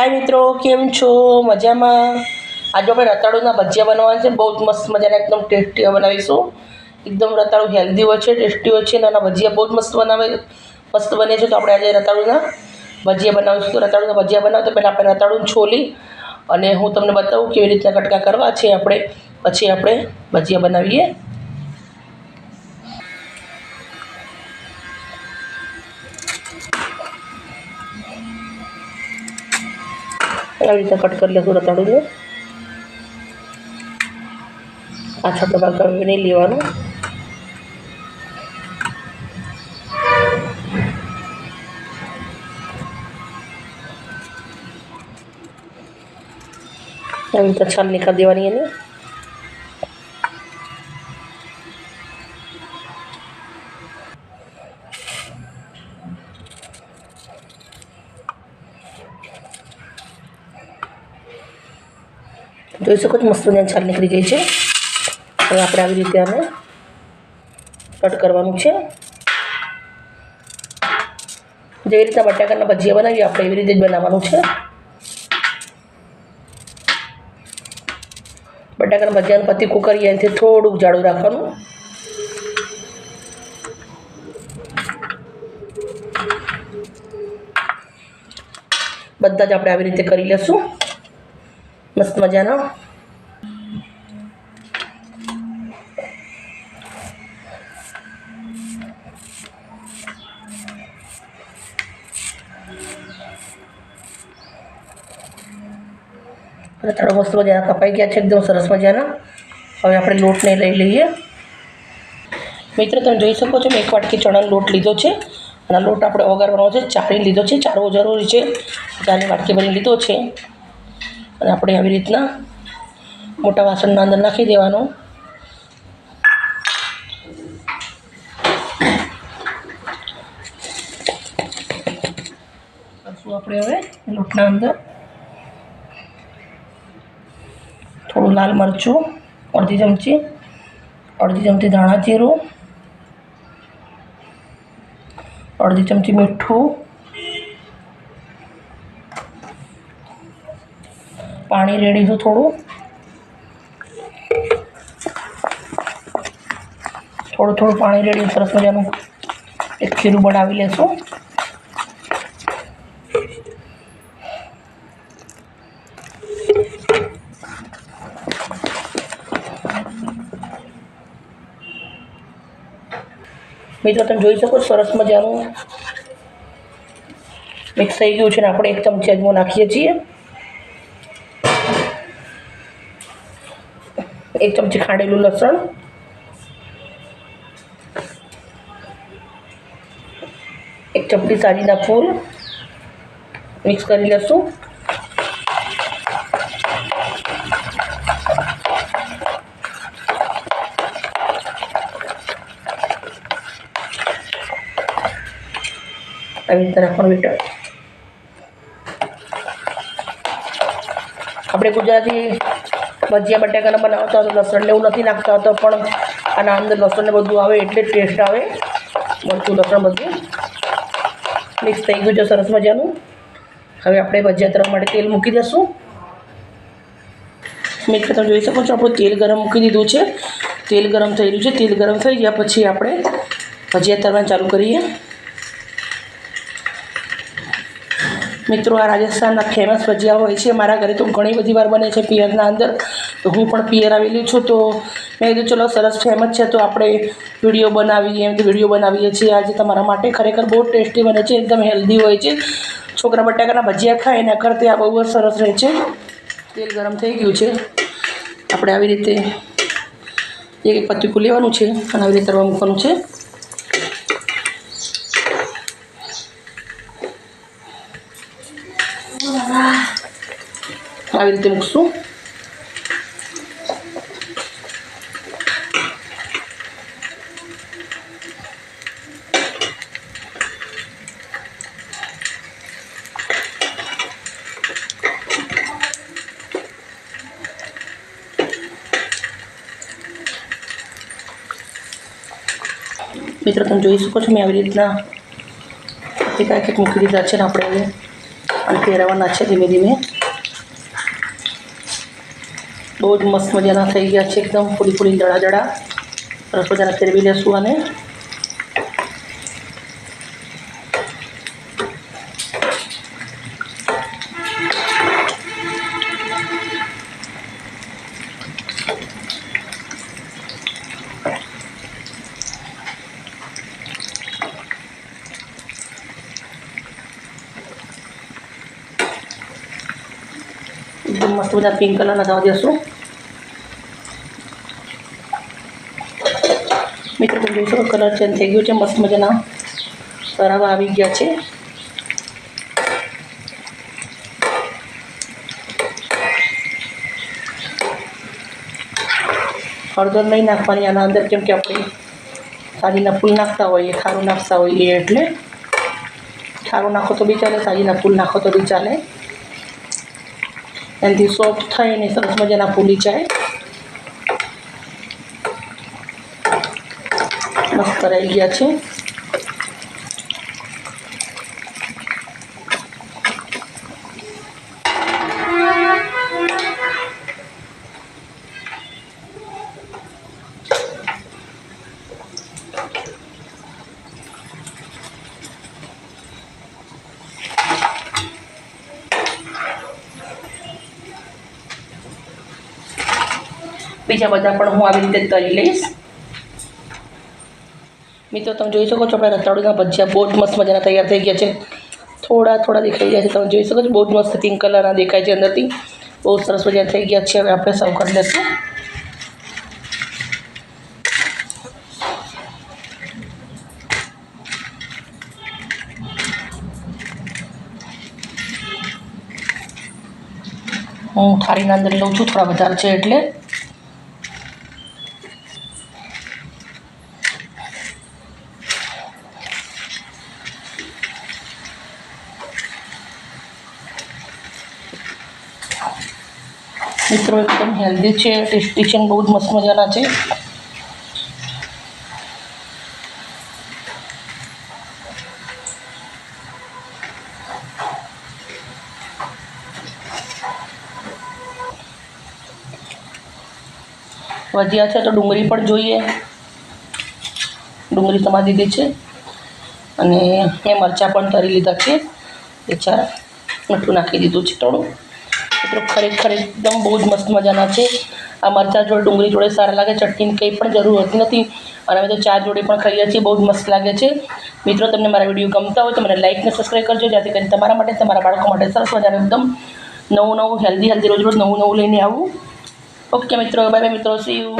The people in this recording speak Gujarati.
હાય મિત્રો, કેમ છો? મજામાં? આજે આપણે રતાળુના ભજીયા બનાવવાના છે. બહુ જ મસ્ત મજાના, એકદમ ટેસ્ટી બનાવીશું. એકદમ રતાળુ હેલ્ધી હોય છે, ટેસ્ટી હોય છે, અને આના ભજીયા બહુ જ મસ્ત બનાવે, મસ્ત બને છે. તો આપણે આજે રતાળુના ભજીયા બનાવીશું. તો રતાળુના ભજીયા બનાવો તો પહેલાં આપણે રતાળું છોલી અને હું તમને બતાવું કેવી રીતના કટકા કરવા છે. આપણે પછી આપણે ભજીયા બનાવીએ. આવી રીતે કટ કરી લેશું રતાળુને આ છોટો ભાગ નહીં લેવાનો આવી રીતે છાલ નીકાળી દેવાની એની જોઈ શકો છો, મસ્ત મજાની છાલ નીકળી ગઈ છે. હવે આપણે આવી રીતે આને કટ કરવાનું છે. જેવી રીતના બટાકાના ભજીયા બનાવીએ, આપણે એવી રીતે જ બનાવવાનું છે. બટાકાના ભજીયાનું પતીકું કરીએ એનાથી થોડુંક જાડું રાખવાનું. બધા જ આપણે આવી રીતે કરી લેશું. મસ્ત મજાનો? રતાળો મસ્ત મજાના કપાઈ ગયા છે, એકદમ સરસ મજાના. હવે આપણે લોટને લઈ લઈએ. મિત્રો, તમે જોઈ શકો છો, મેં એક વાટકી ચણાનો લોટ લીધો છે. અને લોટ આપણે ઓગારવાનો છે ચાળી લીધો છે ચારો જરૂરી છે ચારની વાટકી ભરી લીધો છે. અને આપણે આવી રીતના મોટા વાસણના અંદર નાખી દેવાનો. આપણે હવે લોટના અંદર થોડું લાલ મરચું, અડધી ચમચી અડધી ચમચી ધાણા જીરું, અડધી ચમચી મીઠું પાણી રેડીશું થોડું. થોડું થોડું પાણી રેડી સરસ મજાનું. એક ખીરું બનાવી લેશું. મિત્રો, તમે જોઈ શકો સરસ મજાનું મિક્સ થઈ ગયું છે ને, આપણે એક ચમચી અજમો નાખીએ છીએ. એક ચમચી ખાંડેલું લસણ. એક ચમચી સાજીના ફૂલ. મિક્સ કરી લઈશું. આવી રીતે રાખવાનું બેટર આપણે ગુજરાતી ભજીયા બટાકાના બનાવતા હોય તો લસણ ને એવું નથી નાખતા હોતા પણ આના અંદર લસણ ને બધું આવે એટલે ટેસ્ટ આવે. મરચું લસણ બધું. મિક્સ થઈ ગયું છે સરસ મજાનું. હવે આપણે ભજીયા તરફ માટે તેલ મૂકી દઈશું. મિત્રો તમે જોઈ શકો છો, આપણું તેલ ગરમ મૂકી દીધું છે. તેલ ગરમ થઈ રહ્યું છે, તેલ ગરમ થઈ ગયા પછી આપણે ભજીયા તરવાનું ચાલુ કરીએ. મિત્રો, આ રાજસ્થાનના ફેમસ ભજીયા હોય છે. મારા ઘરે તો ઘણી બધી વાર બને છે પિયરના અંદર. તો હું પણ પિયર આવેલી છું. તો મેં કીધું, ચલો, સરસ ફેમસ છે. તો આપણે વીડિયો બનાવીએ, એમ વીડિયો બનાવીએ છીએ. આજે તમારા માટે ખરેખર બહુ ટેસ્ટી બને છે. એકદમ હેલ્ધી હોય છે. છોકરા બટાકાના ભજીયા ખાય એના કરતાં આ બહુ જ સરસ રહે છે. તેલ ગરમ થઈ ગયું છે. આપણે આવી રીતે એક પતીકું લેવાનું છે અને આવી રીતે તરવા મૂકવાનું છે. આવી રીતે મૂકશું મિત્રો, તમે જોઈ શકો છો મેં આવી રીતના એક એક મૂકી દીધા છે ને આપણે અને ફેરવવાના છે ધીમે ધીમે. બહુ જ મસ્ત મજાના થઈ ગયા છે એકદમ. ફૂલી ફૂલી જડા જડા. સરસ મજાના ફેરવી લેશું અને એકદમ મસ્ત બધા પિંક કલરના થવા દેશું. મિત્રો, તમે જોઈ કલર ચેન્જ થઈ ગયો છે, મસ્ત મજાના તરાવા આવી ગયા છે. હળદર નહીં નાખવાની, આના અંદર કેમ કે આપણે સાજીના ફૂલ નાખતા હોઈએ, ખારું નાખતા હોઈએ એટલે. ખારું નાખો તો બી ચાલે, સાજીના ફૂલ નાખો તો બી ચાલે. એનાથી સોફ્ટ થાય અને સરસ મજાના ફૂલી જાય. મસ્ત કરાઈ ગયા છે બીજા બધા પણ હું આવી રીતે તળી લઈશ મિત્રો, તમે જોઈ શકો છો આપણા રતાળુના ભજીયા બહુ મસ્ત મજાના તૈયાર થઈ ગયા છે. થોડા થોડા દેખાઈ ગયા છે. તમે જોઈ શકો છો, બહુ મસ્ત પિંક કલરના દેખાય છે અંદરથી. બહુ સરસ મજાના થઈ ગયા છે. હવે આપણે સર્વ કરી લઈશું. હું થાળીના અંદર લઉં છું, થોડા વધારે છે એટલે. મિત્રો, એકદમ હેલ્ધી છે ટેસ્ટી છે, બહુ જ મસ્ત મજાના છે. વધ્યા છે તો ડુંગળી પણ જોઈએ. ડુંગળી તમારી દીધી છે. અને મેં મરચાં પણ તરી લીધા છે. એ ચાર મીઠું નાખી દીધું છે થોડું. મિત્રો ખરેખર એકદમ બહુ જ મસ્ત મજાના છે. આ મરચાં જોડે ડુંગળી જોડે સારા લાગે, ચટણીની કંઈ પણ જરૂર હોતી નથી. અને અમે તો ચા જોડે પણ ખાઈએ છીએ, બહુ જ મસ્ત લાગે છે. મિત્રો, તમને મારા વીડિયો ગમતા હોય તો મને લાઈક ને સબસ્ક્રાઈબ કરજો, જેથી કરીને તમારા માટે, તમારા બાળકો માટે સરસ મજાનું એકદમ નવું નવું હેલ્ધી હેલ્ધી રોજ રોજ નવું નવું લઈને આવું. ઓકે મિત્રો બાય બાય મિત્રો સી યુ